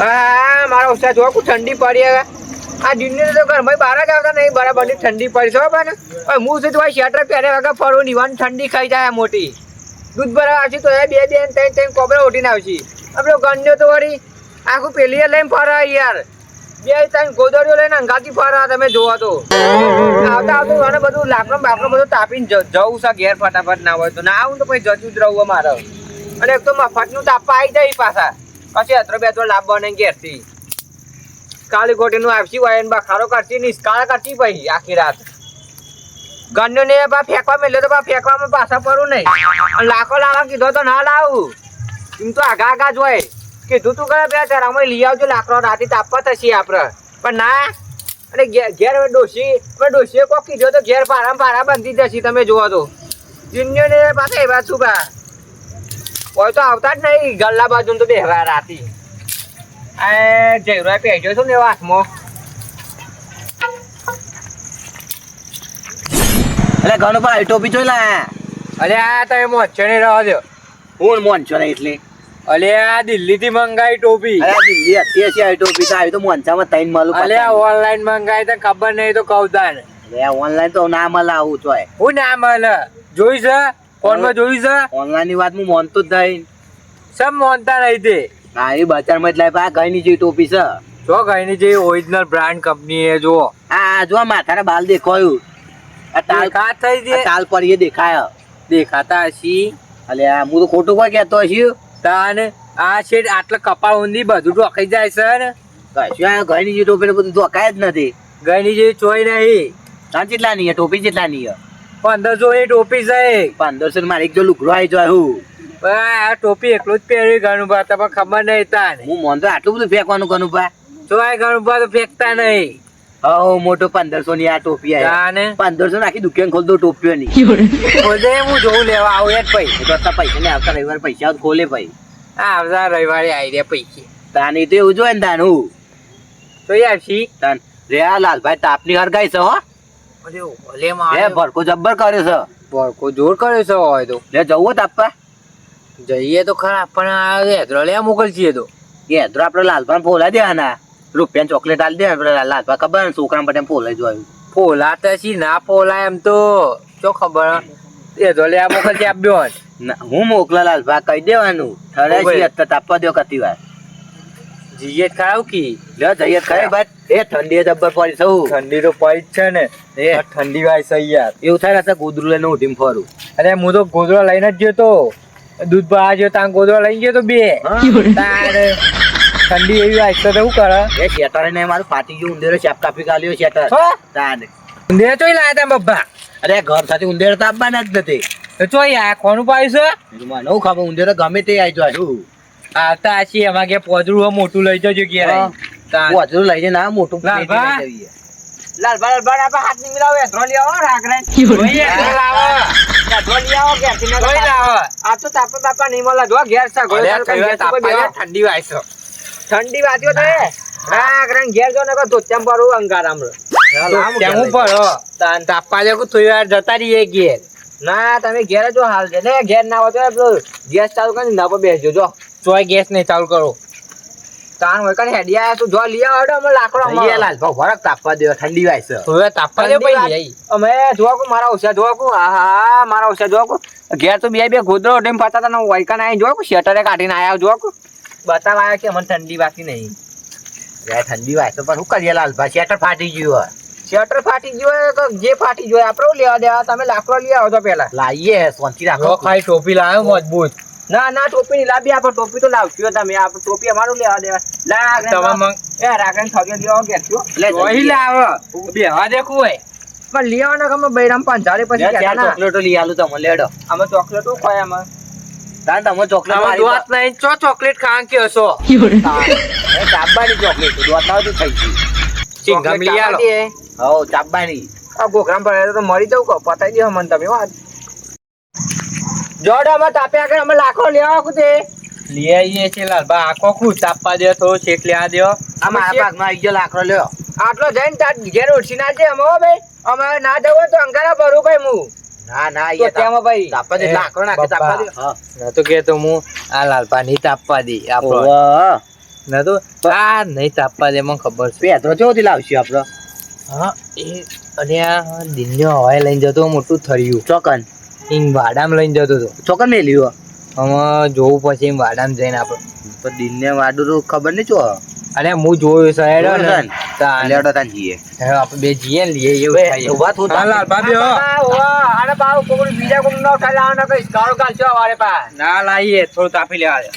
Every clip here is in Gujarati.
હા, મારા ઉત્સાહ જો ઠંડી પડી હવે. આ દિનની તો ઘર બહાર બારા આવતા નહીં બરાબરની ઠંડી પડી છે પણ હવે હું શું ભાઈ, શેટર પહેરે વગર નહીં, વાન ઠંડી ખાઈ જાય મોટી. દૂધ ભરાવા આવશે તો એ બે બે ત્રણ ત્રણ કોબરા ઉઠીને આવશે. આપણે ગણ્યો તો વળી, આખું પેલી લઈને ફરા યાર. બે ત્રણ ગોદડીઓ લઈને અંગાથી ફરા તમે જોવા તો. આવતા આવતું મને બધું લાકડો બાકડો બધું તાપીને જવું છે, ઘેર ફટાફટ ના હોય તો. ના આવું તો પછી જતું જ રહું મારે અને એક તો મફતનું તાપા આવી જાય પાછા. પછી અત્રો બે તો લાવવાને ઘેરથી. કાળી ગોટીનું આવશી હોય બા ખારો કરતી નહીં, કાળ કરતી પછી આખી રાત. ગન્યો ને બા ફેંકવા મેલ્યો તો બા ફેંકવામાં પાછા પડું નહીં. લાખો લાવા કીધો તો ના લાવું. એમ તો આગા આગા જ હોય. કીધું તું કરે બે ચાર અમે લઈ આવજો, લાકડો રાતે તાપવા થશે આપણે. પણ ના. અને ઘેર ડોશી, હવે ડોશીએ કોક કીધો તો ઘેર પારા પારા બંધી જશે તમે જુઓ તો. જીન્યો ને પાછા એવા છું બા. હોય તો આવતા જ નહીં. ગલ્લા બાજુ તો બેહવા રાતી. આ જયરો પહેર્યો છું ને એવા હાથમાં. એટલે ઘણું ભાઈ ટોપી જોઈ લે અલે આ તમે મોચો નહીં રહો દો હું મોંચો નહીં એટલે? અલે આ દિલ્હીથી મંગાવી ટોપી. અરે દિલ્હી અત્યારે છે આ ટોપી તો આવી તો મોંચામાં તૈન મળું અલે ઓનલાઈન મંગાવી તો ખબર નહીં તો કહું તાને ઓનલાઈન તો ના મળે આવું તો હું ના મળે. જોઈ છે ફોનમાં જોયું છે? ઓનલાઈનની વાત હું માનતો જ નહીં. સબ મોનતા નહીં તે? હા એ બજારમાં જ લાવી આ ઘણી ની ટોપી છે. જો કઈની જે ઓરિજિનલ બ્રાન્ડ કંપની એ જો આ જો આ માથાના બાલ દેખાયું. આ તાલ દેખા થઈ આ જે તાલ પર એ દેખાય. દેખાતા હશી. અલે આ હું તો ખોટું કોઈ કહેતો હશું. તાન આ છે આટલા કપાળ ઊંધી બધું ઢોકાઈ જાય છે ને? કશું આ ઘણી જે ટોપી બધું ધોકાય જ નથી. ગઈની જે ચોઈ નહીં. તાન જેટલા નહીં ટોપી જેટલા ની છે? પંદરસો એ ટોપી છે પંદરસો મારે એક જો લુગડો આવી જાય હું. આ ટોપી એકલું જ પહેરી ગણુભા તમે તમને ખબર નહીં તાર. હું મોનતો આટલું બધું ફેંકવાનું ગણુભા તો આ ગણુભા તો ફેંકતા નહીં. હો મોટો પંદરસો ની આ ટોપી આવી અને પંદરસો નાખી આખી દુકાન ખોલ દો ટોપીઓ ની. ખોદે હું જોઉં લેવા આવું એક પૈસા. તો અત્યારે પૈસા ને આવતા રવિવાર પૈસા આવે ખોલે ભાઈ. આ આવતા રવિવારે આવી રહ્યા પૈસા. તાની તો એવું જોઈએ ને તાનું તો યાર છી તાન રે આ લાલભાઈ તાપની હરગાઈ છે હો. મારે ભડકો જબ્બર કર્યો છે. ભડકો જોર કર્યો છે હોય તો. લે જવું તાપવા જઈએ તો ખરા પણ આ હેદરો લે મોકલજીએ તો. હેદરો આપણે લાલભાઈ ફોલા દેવાના. રૂપિયા ચોકલેટ આલ દે આપણે લાલભાઈ ખબર ને છોકરા માટે ફોલાઈ જોયું ફોલા તો છી ના ફોલા એમ તો. શું ખબર? હેદરો લે મોકલજી આપ્યો હું મોકલા લાલભા કહી દેવાનું. ઓવે. છે તાપવા દો કતી વાર. જીએ ખરાવ કી લે જઈએ ખરે ભાઈ. એ ઠંડી જબ્બર પડી સૌ ઠંડી તો પડી જ છે ને. એ. ઠંડી વાય છે યાર. એવું થાય ને ગોદરું લઈને ઉઠીને ફરું. અરે હું તો ગોદડો લઈને જ ગયો તો. દૂધ ગયો ત્યાં ગોદડો લઈ ગયો તો બે. ઠંડી એવી વાય તો શું કરે? એ શેટર ને મારું ફાટી ગયું ઉંદેરો ચાપ કાપી કાઢ્યો શેટર? તાને ઊંધે ચોઈ લાયા તા બબ્બા? અરે ઘર સાથે ઉંદેરો તો આપવાના જ નથી. તો ચોઈ આ કોનું પાયું છે? ખબર ઉંદેરો ગમે તે આવી જાય આવતા છીએ એમાં કે પોદરું મોટું લઈ જજો ઘેર. હા. તાન. પોચરું લઈ જઈને આ મોટું? પેટી લઈ જઈએ. હાથની મિલાવો આવો જોઈએ લાવો આવો. ના લાવો આ તો તાપા બાપા જો ઘેર કરી કોઈ બેહો. ઠંડી વાય ઠંડી વાગ્યો તો એ. ઘેર જો ને કો ધોત્યામ પડું અંગારામ રે ધોત્યામ પડો. તાન. તાપા જે વાર જતા રહીએ ઘેર. ના તમે ઘેર જો હાલ છે. ને ઘેર ના હોય તો ગેસ ચાલુ કરીને ના પર બેસજો જો. ચોય ગેસ નહીં ચાલુ કરો. તાન હોય કને હેડિયા આયા તું જો લઈ આવો અમે લાકડો લઈએ લાલ લાલભા, વરખ તાપવા દેવા ઠંડી વાય છે. હવે તાપવા દે ભાઈ અમે જોવા કો મારા ઓછા જોવા કો હા હા મારા ઓછા જોવા કો. ઘેર તો બે બે ગોદરો ટેમ ફરતા હતા ને વાયકા ના જોવા કો શેટરે કાઢીને આયા જોવા કો. બતાવ આયા કે મને ઠંડી વાતી નહીં. રે ઠંડી વાય તો પણ શું કરીએ લાલભા શેટર ફાટી ગયું હોય. શેટર ફાટી ગયો હોય કે જે ફાટી ગયો આપણો લેવા દેવા તમે લાકડો લઈ આવજો તો પેલા લાવીએ શાંતિ રાખો. ખાઈ ટોપી લાવ્યો મજબૂત. ના ના ટોપી ની લાવી આપણ ટોપી તો લાવજો તમે. આપ ટોપી અમારું લેવા દેવા. લા એ રાખન થગે દેવા કે છો લે ઓહી લાવ. બેવા દેખું હોય પણ લેવાનો ગમે બૈરામ પાંચાળે પછી કે ના. ચોકલેટો લઈ આલું તમે લેડો. આમાં ચોકલેટો ખોય આમાં? તાન તમે ચોકલેટ આમાં મારી દોત નહીં ચો ચોકલેટ ખાવા કે હશો એ ચાબાની ચોકલેટ દોતાવ તો થઈ ગઈ. ચિંગમ લઈ આલો. હો ચાબાની. આ ગોખરામ પડે તો મરી જવું કહો પતાઈ દે મને તમે વાત જોડો અમે તાપ્યા કે અમે લાખો લેવા કુતે લઈ આવીએ છે લાલબા આખો કુ તાપવા દે તો શેક લેવા દે આ મારા ભાગમાં આવી ગયો લાખો લ્યો. આટલો જઈને તાર ઘેર ઉઠી ના છે અમે ભાઈ. અમે ના જવું તો અંગારા ભરું ભાઈ હું ના ના એ તેમાં ભાઈ? તાપવા દે લાખો નાખે તાપવા દે. હા. તો કે તો હું આ લાલપા નહીં તાપવા દી આપણો. ના તો આ નહીં તાપવા દે મને ખબર છે. પેત્રો ચોથી લાવશું આપડો હા એ અને આ દિનનો હવાઈ લઈને જતો મોટું થર્યું. ચોકન. એમ વાડામાં લઈને જતો હતો. નહીં મેલ્યું હવે જોવું પછી એમ વાડામાં જઈને આપણે. તો દિનને વાડું તો ખબર નહીં ચો અને હું જોયું છે હેડો ને. લેડો તાન જઈએ. આપણે બે જીએ ને લઈએ એવું થાય ઊભા થો હો આને બાવ કોકનું બીજા કોણ ન ખાઈ લાવવાના કઈ. ગાળો ગાળશો વારે પા. ના લાઈએ થોડું તાપી લાવો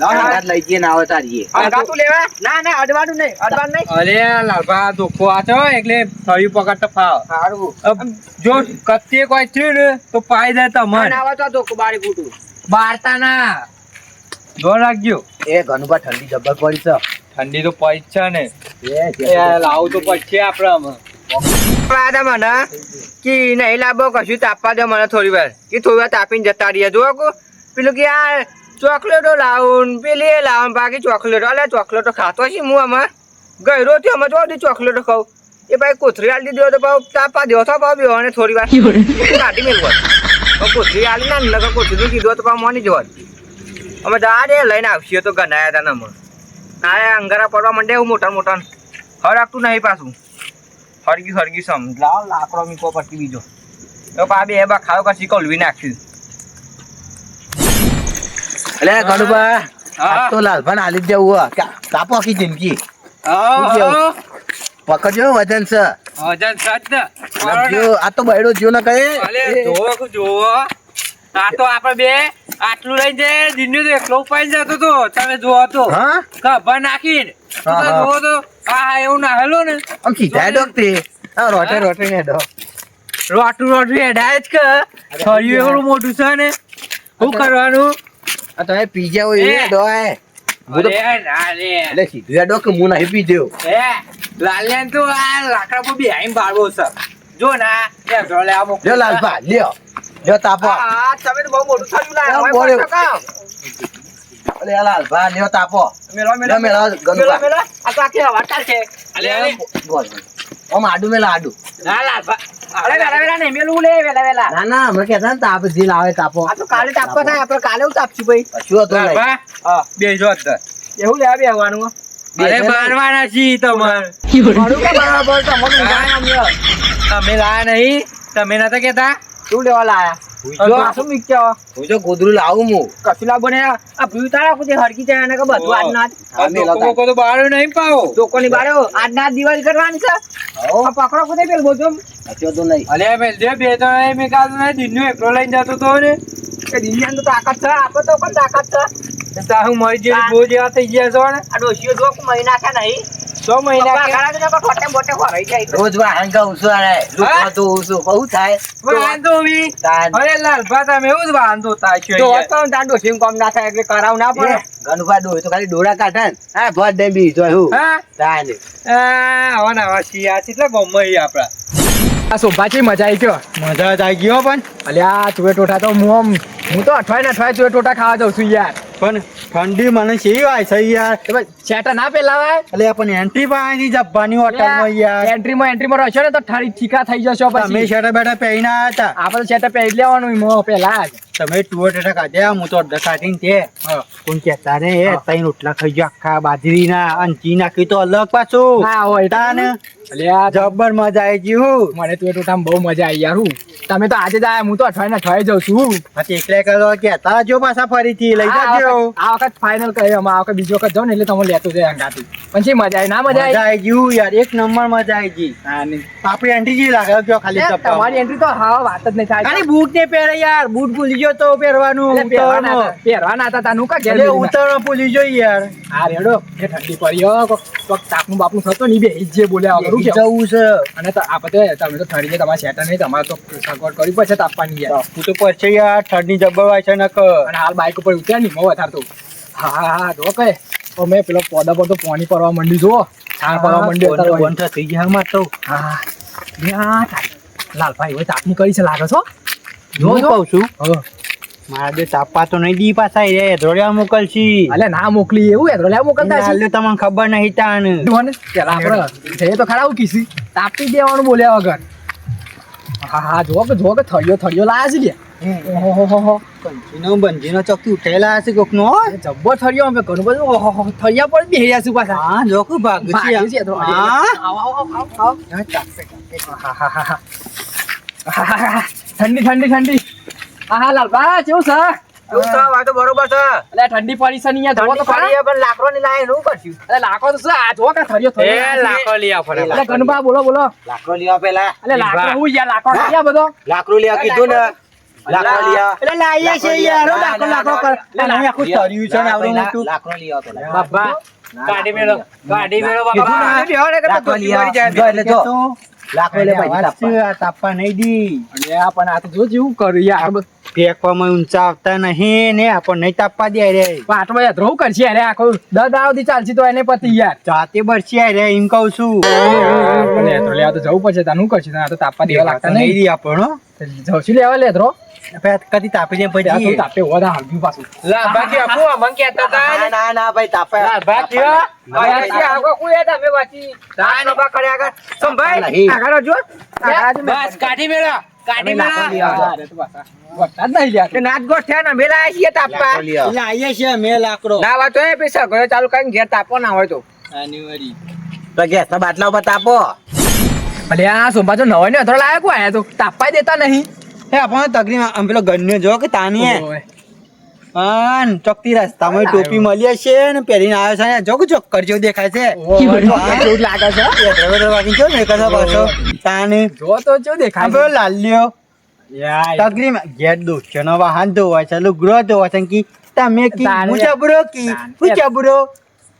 ને, લઈ જઈએ ને આવો તારીએ ગાતું લેવા? ના ના અડવાનું નહીં અડવાનું નહીં. અરે લાલભા ધોકો આ છો એટલે થયું પકડ તો ફાવ. સારું જો કત્તે કોઈ થયું ને તો પાઈ દે ના આવા તો ધોકો બારી ફૂટું બારતા ના જોર રાખજો. એ ઘણું ઠંડી જબર પડી છે. ઠંડી તો પડી છે ને. એ લાવું તો પડશે આપણે આમાં. પાડા મને કે નહીં લાવો કશું તાપવા દે મને થોડી વાર. કે થોડી વાર તાપીને જતા રહીએ. જો કો. પેલું કે આ ચોકલેટો લાવું પેલી એ લાવું બાકી ચોકલેટો અલે ચોકલેટો ખાતો છે હું આમાં? ગયરો થયો અમે તો ચોકલેટો ખાઉં. એ ભાઈ કોથરી આલી દીધો તો ભાવ ચાપા દેવો તો ભાવ બેહો અને થોડી વાર. કાઢી મેળવો કોથરી આલી ના ને નકર કોથરી કીધું તો ભાવ મોની જવા અમે દાડે લઈને આવશીએ તો ગનાયા હતા ને અમે આ અંગારા પડવા માંડે એવું મોટા મોટા હરાકતું નહીં પાછું. હરગી હરગી સમ લાવ લાકડો મીકો પછી બીજો. તો પા બે બા ખાવ કશી કલવી નાખ્યું. એટલે ઘણું બા લાલ તો લાલભાન હો. કા- કાપો આખી જિંદગી. પકડજો વજન છે. વજન. જો આ તો બૈડો જીવ ના કહે જોવો જોવો આ તો આપણે બે આટલું લઈ જાય દિનનો તો એકલો ઉપાઈને જતો તો. તમે જોવો તો. હા? ખભા નાખીને. હા, હા. જોવો તો. આ એવું ના હેલો ને. આમ સીધા ડોક તે. રોટે રોટે ને ડોક રોટું રોટું હેડાય જ કે. એવું મોટું છે ને. શું કરવાનું? આ તમે પી જાવ એ એ. એ રે એટલે સીધું ડો કે હું નહીં પી દેવ હે લાલિયાન તો આ લાકડા પર બેહાઈને બાળવો છે જો ના એ જોલે આ. લ્યો લાલભા લ્યો. જો તાપો. આ તમે તો બહુ મોટું થયું લા કેમ. અલે આ લાલભા લ્યો તાપો. મેલો મેલો. મેલો ગંગા મેલો આ તો આખી હવા ચાલશે અલે અલે બોલ. ઓમ આડુ મેલા આડું. ના લાલભા. અરે વેલા વેલા નહીં મેલું લે વેલા વેલા. ના ના અમે કહેતા ને તાપ જે લાવે તાપો. આ તો કાલે તાપવા થાય આપણે કાલે હું તાપશું ભાઈ. કશું હતું નહીં. લાલભા બેજો અંદર. એવું લેવા બેહવાનું અરે બેસો ને. બારવાના તમારે. ઘણું કે બરાબર તમને ઊંઘાય આમ લ્યો. તમે લાયા નહીં. તમે નતા કેતા શું લેવા લાયા? જો. આ શું હું? જો ગોદરું લાવું હું. કશું લાવો આ ભીડ તારા કુદે હરકી જાય અને કે બધું આજ હા, મેલો તાપ. લોકો તો બાર નહીં પાવો લોકોની બારે આજના આજ દિવાળી કરવાની છે. આ પકડો કુદે પેલ બધું? કશું હતું નહીં. અલે મેં જે બે તો મેં કાલ ને દિનનો એકલો લઈને જતો તો ને. કે દિનિયાની તો તાકાત છે આપણે તો પણ તાકાત છે? તા હું મરી જેવી બહુ જેવા થઈ ગયા છો ને. આ ડોશીઓ જો કે મહિના છે નહીં. સો મહિના. રોજ વાહન તો બહુ થાય. વાંધો વી તાન અરે લાલભા તમે એવું જ વાંધો તાશ્યો તો યાર. હતો ને તાર ડોશીનું કામ ના થાય એટલે કરાવ ના પડે. ગણપા ડોય તો ખાલી ડોળા કાઢે ને. હા ભર દે બી જો હું. હા? તાન. આ આવા ને આવા શિયા છે એટલે ગમે આપડા. આ સોફાથી મજા આવી ગયો? મજા જ આવી ગયો પણ. અલ્યા ચૂએ ટોટા તો હું આમ હું તો અઠવાડિયે ને અઠવાડિયે તું ટોટા ખાવા જાઉં છું યાર. પણ ઠંડી મને શી વાય છે યાર? તો ના પેલાવાય એટલે પણ એન્ટ્રી પાસેથી જબ્બાની હોટલમાં યાર. એન્ટ્રીમાં એન્ટ્રીમાં રહેશો ને તો ઠારી ઠીકા થઈ જશો પછી. અમે શેઠા બેઠા પહેરીને આવ્યા હતા? આપણે શેટર પહેરી લેવાનું મો પેલા જ. તમે ટુઓ ટેટા કાઢ્યા હું તો અડધા કાઢીને તે. કોણ કહેતા રે. તઈ રોટલા ખાઈ ગયો આખા બાજરીના અને ચી નાખી તો અલગ પાછું. ના હોય તાને જબ્બર મજા આવી ગયું મને તો એ ટોટામાં બહુ મજા આવી યાર હું. તમે તો આજે જ આયા હું તો અઠવાડિયે અઠવાડિયે જાઉં છું. એકલે કરો કહેતા જો પાછા ફરીથી લઈ જજો આ વખત ફાઇનલ કહ્યું અમે આ વખત બીજો વખત જાઉં ને એટલે તમે લેતો જાય અંગાથી. પણ મજા આવી? ના મજા આવી? ગયું યાર. એક નંબર મજા આવી ગઈ. આપણી એન્ટ્રી જી લાગે કયો ખાલી તમારી એન્ટ્રી તો હા વાત જ નહીં થાય. ખાલી બૂટ ને પહેરે યાર. બૂટ ભૂલી ગયો તો પહેરવાનું પહેરવાના હતા. પહેરવાના હતા તાનું કા ઘેર ઉતરવા ભૂલી ગયો યાર. આ રેડો. એ ઠંડી પડી હો. તાપનું બાપનું થતો નહીં બે જે બોલ્યા કરું હું જવું છે. અને આ બધે તમે તો ઠંડી તમારે સેટર નહીં તમારે તો સગવડ કરવી પડશે તાપવાની યાર. તું તો પછી યાર. ઠંડી જબ્બર છે નક અને હાલ બાઇક ઉપર ઉતર્યા નહીં મો વધારતો હા હા હા જો કે. તો મેં પેલો પોદા પર તો પાણી પડવા માંડ્યું જો છાણ પડવા માંડ્યું બંધ અત્યારે. બંધ થઈ ગયા માં તો. હા. યા. લાલભાઈ હવે તાપની કરી છે લાગે છો જો કહું છું? હા. મારા બે તાપા તો નહીં દી પાછા રે ધોળિયા મોકલશી. અલે ના મોકલી એવું એ લે મોકલતા છે તમને ખબર નહીં તાન. જોને, પેલા આપણે જઈએ તો ખરા કીધી તાપી દેવાનું બોલ્યા વગર. હા હા જો કે જો કે થળિયો થળિયો લાયા છે ઓહોહોહો. બંજીનો બંજીનો ચોકથી ઉઠેલા હશે કોકનો જબ્બર થરિયો અમે ઘણું બધું થરિયા પર બેહી રહ્યા છું પાછા. હા જોકો ભાગ છે. હા. ઠંડી ઠંડી ઠંડી. હા હા લાલબા કેવું છે? ઠંડી પડી છે ને તો લાકડો ની તો ગણપા બોલો બોલો. લાકડો લેવા પેલા લાકડો હું યાર લાકડો ક્યાં બધો. લાકડો લેવા કીધું ને. લાકડો લે તાપવા. તાપવા નહીં દી પણ આ તો જો જેવું કર્યું યાર. ફેંકવામાં ઊંચા આવતા નહીં ને આપણને નહીં તાપવા દે રે. પણ આટલો બધા કરશે અરે આખો દસ આવતી ચાલશે તો એને પતિ યાર. જાતે બરશે રે એમ કહું છું. લે તો લેવા તો જવું પડશે તાનું કરશે આ તો તાપવા દેવા લાગતા નહીં. દી આપણો જવશું લેવા લે ધ્રો કદી તાપી જાય તાપે પાછું. આપો ના, ના ભાઈ તાપા. કોઈ કર્યા આગળ. સંભાઈ. આગળ જો બસ કાઢી મેળો. તો તે. તાપવા. તો. તો બાટલા ઉપર તાપો. ભલે આ સોમવા જો નવાઈ ને અથડો લાયક હોય તો. તાપાય દેતા નહીં. હે આપણને તકલીફ આમ પેલો ગન્યો જો કે તાની હે ચોકતી રસ્તામાં ટોપી મળી હશે ને પહેરીને આવ્યો છે ને જોક કે ચોક્કર દેખાય છે. કેવું લાગે છે? ડ્રાઈવર વાગી ગયો ને કશા પાછો? તાને જો તો જો દેખાય પેલો છે. લાલ્યો. તકરી ઘેર દોસ્તો નો વાહન ધોવા છે ગ્રહ ધોવા છે કી તમે કી જબરો કી તાને.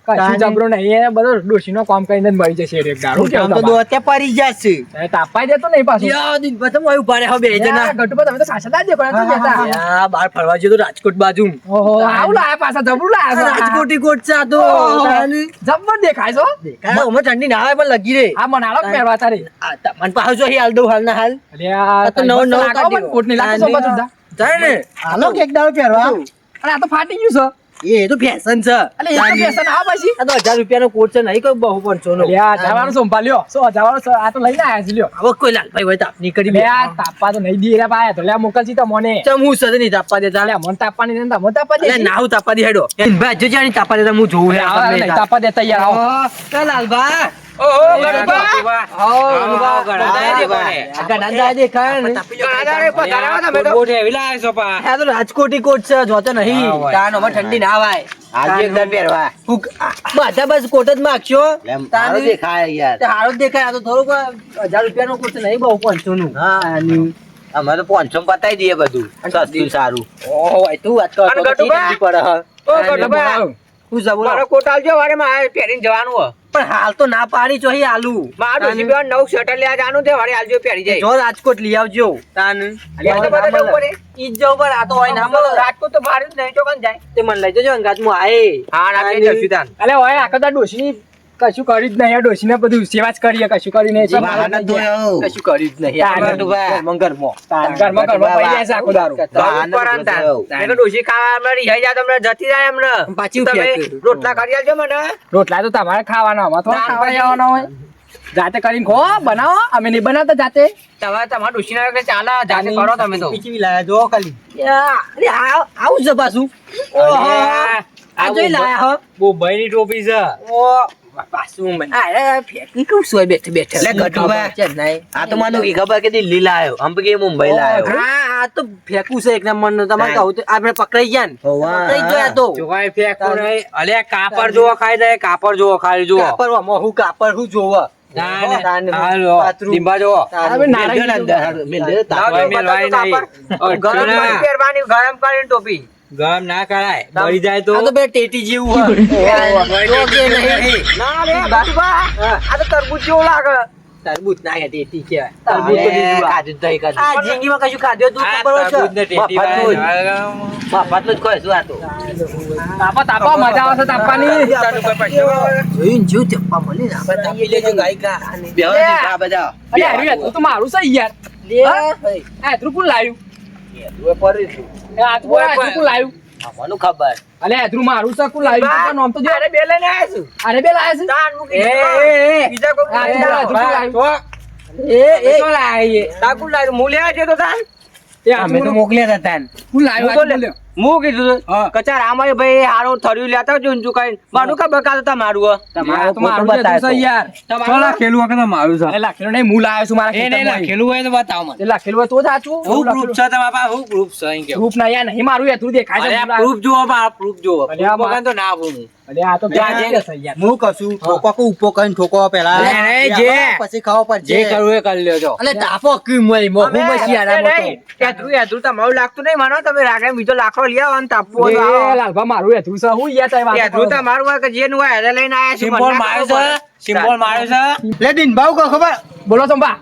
હું જબરો કશું જબરો નહીં એને બધો ડોશીનો કામ કરીને જ મરી જશે એક દારૂ આમ તો દોતે પડી જશે. તાપાય દેતો નહીં પાછું. દિન પ્રથમ હોય ઊભા રહ્યા બે યાર, ગટુભા, તમે તો સાચા જ દેખો ને, શું કહેતા? બાર ફરવા ગયો રાજકોટ બાજુ ઓહો, આવું લાયા પાછા જબરું લાયા રાજકોટી કોટ છે આ તો ઓહો, દેખાય છો? દેખાય, હમણાં ઠંડી ના આવે પણ લગી રે. આ મનાળો પહેરવા તારે. આ તમને પાછો જો હાલ દઉં હાલ. ના હાલ તો નવો કાઢી લાગતું તાને. સોમા ને. હાલો. કેક દાડો પહેરવા. અને આ તો ફાટી ગયું છે. એ તો ફેશન છે. અલે એ તો વ્યસન આ પછી. આ તો 1000 રૂપિયાનો કોટ છે નહીં કોઈ બહુ પણ નો. આ જવાનું લ્યો. સો જવાનું સો આ તો લઈને આયા છે લ્યો. હવે કોઈ લાલભાઈ હોય તાપની કરી લે આ તાપવા તો નહીં દે રે પાયા તો લે મોકલજી તો મને. ચમ હું સદ નહીં તાપવા દેતા. લ્યા મન તાપવાની નહીં મને તાપવા દે ના હું તાપવા દે હેડો. ભાઈ જો જાણી તાપવા દેતા હું જોઉં હે તાપા દેતા યાર આવો. ચાલ આવો, આવો, ને રાજકોટી કોટ છે જોતો નહીં. હોય. ઠંડી ના આવાય બધા બસ કોટ જ માગશો. તાન તે દેખાય. તો થોડુંક હજાર રૂપિયાનો કોટ છે નહીં બહુ પાંચસો નું અમે તો પાંચસો પતાવી દઈએ બધું. સસ્તું સારું. ઓહો તું વાત કર પડે હ. ઓ ગટુભા, હું જા મારો કોટ આલજો વારે મારે પહેરીને જવાનું હો પણ હાલ તો ના પાડી અહીં આલુ. મારું ડોશી નવ નવું શર્ટ લેવા જાનું છે વારે આલજો પહેરી જાય. જો રાજકોટ લઈ આવજો. તાન અલ્યા, તો બધા જવું ઈ જ જવું આ તો હોય ના મળો. રાજકોટ તો ભારે જ નહીં ચોકન જાય. તે મને લઈ જજો અંગાત મુ આય. હા રાખી જશું તાન. અલે ઓય આખો દા ડોશી કશું કર્યું જ નહીં આ ડોશીને બધું સેવા જ કરીએ કશું કરી નહીં જ. કશું કર્યું જ નહીં પડી આખો દારૂ. વાહન જ ઉપર તાન. ધોયો. મેં તો ડોશી ખાવા મળી જાય તમને જતી જાય એમને. પાછી તમે રોટલા કરી આલજો મને. રોટલા તો તમારે ખાવાના અમારે થોડા ખાવા જવાના હોય. જાતે કરીને ખો બનાવો. અમે નહીં બનાવતા જાતે. તમે તમારા ડોશીના ના ચાલે જાતે કરો તમે તો. પીચી લાયા જો ખાલી. અરે આવું છે પાછું. ઓહો. આ જોઈ લાયા હો. બોમ્બેની ટોપી છે. ઓ, કાપડ જોવો ખાઈ જાય કાપડ જોવો ખાઈ જોવો કાપડ હું કાપડ હું જોવા ટોપી ગરમ ના કરાય. મરી જાય તો? આ તો બે ટેટી જેવું. ના રે બાપા આ તો તરબૂચ જેવું લાગે. તરબૂચ ના કે ટેટી આ. કાજુ દહીં, કાજુ. આ જિંદગીમાં કશું ખબર ટેટી. જ. શું આ તો? તાપા તાપા મજા આવશે તાપવાની. જોયું ને ચપ્પા મળી ને. આપણે તાપી લેજો ગાયકા. બેહો ને બધા. અરે હારું યાર, તું તો મારું છે યાર. લે, લાવ્યું? ફરીશું. એ બોલ, લાવ્યું ખબર. અલે મારું છે લાવ્યું તો નામ તો જો. અરે બે લઈને આવ્યા છું. અરે બે લાવ્યા છે? એ, એ, એ. બીજા કોઈ આ બીજા હેતરું કોણ લાવ્યું? એ, એ, તો લાય એ. લાવ્યું હું લેવા જતો તાન એ અમે તો મોકલ્યા હતા તાન. હું લાવ્યો તો. હું કીધું કચાર આમાં ભાઈ હારો થર્યું લેતા જો ઊંચું કઈ મારું કા બકા તમારું મારું તમારું તો મારું તું. છે યાર. તમારું? લખેલું વખત મારું છે. એ લખેલું નહીં, હું લાવ્યો છું મારા ખેતરમાંથી. હોય તો બતાવ મને એ લખેલું હોય તો જ સાચું. હું પ્રૂફ છે તમારા પાસે હું પ્રૂફ છે અહીં કે પ્રૂફ ના યાર, નહીં મારું યાર, તું દેખાય છે, proof જુઓ બા, પ્રૂફ જોવો. અરે આ તો ના હું. અરે આ તો જા, ક્યાં જે. છે યાર? હું કશું ઠોકો કે ઉપો કરીને ઠોકો પેલા અરે, અરે, જે. પછી ખાવા જે કરવું એ કરી લેજો અલે ટાપો ક્યું મોય, મોં હું મસી આડા એ મોટો. નહીં, યાત્રું- યાત્રું તમારું લાગતું નહીં માનો તમે રાગે બીજો લાકડો લઈ આવો અને તાપવો એ લાલભા, મારું હેતું છે. હું યાર તારી વાત યાત્રું તો મારું હોય કે જેનું હોય એને લઈને આયા છે સિમ્બોલ માર્યો છે. સિમ્બોલ માર્યો છે? લે દિનભાવ કો ખબર. બોલો સંભા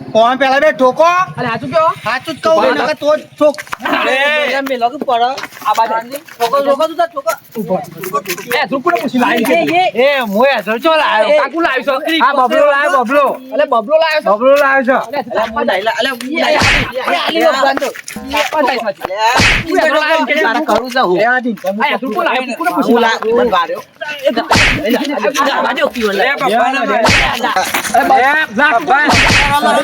કોણ પેલા બે ઠોકો અરે હાચું કયો હાચું જ કહું નકર તો જ ઠોક એમ મેલો કે પડો. આ બાજુ. ઠોકો, ઠોકો તું ઠોકો. એ તું પૂછી લાવી છે? એ મોય હેઠળ ચો લાયો કાકુ લાવી છો આ બબલો લાયો બબલો અલે બબલો લાયો છે? બબલો લાયો છો અલે તું તાપવા જાય. અલે. અલે, આલી લો બાંધો. તાપવા જાય સાચું. તું યાર લાવ્યો છે? તારે કરું જા હું. એ આ તું લાવ્યો? તું કોને પૂછી હું લાવ્યો? લા- મને વાર્યો. આ બાજુ કીધું, લે. બાપા. અરે બાપ,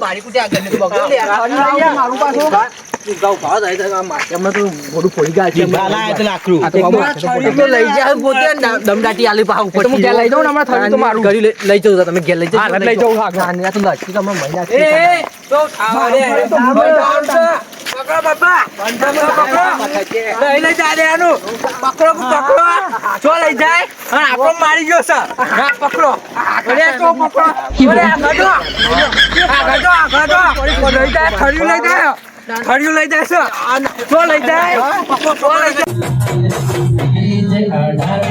બારી કુટી આગળ નથી બગડ્યું. આ. ઊભા ઊભા થાય તો આ માથામાં તો મોઢું ફોડી ગયા છે. લાયા તો લાકડું. એક તો તો લઈ જાય પોતે દમદાટી આલી પાછા ઉપર તો લઈ જાઉં ને હમણાં થયું તો મારું. ઘડી લઈ- લઈ તમે ઘેર લઈ જાઓ હા, લઈ જાઉં, હા, હા. ના, ના, તો લડકી તો મહિના એ, એ, તો ખાવા દે. બંધાવ છે. પકડો બાપા. બંધાવ પકડો. લઈ લઈ જા દે પકડો પકડો. જો લઈ જાય અને આપણો મારી ગયો છે હા, પકડો અરે તો પકડો અરે આ ગધો આ ગધો આ ગધો લઈ જાય ખડ્યું લઈ જાય ખડ્યું લઈ જાય છે જો લઈ જાય પકડો જો લઈ જાય અઢાર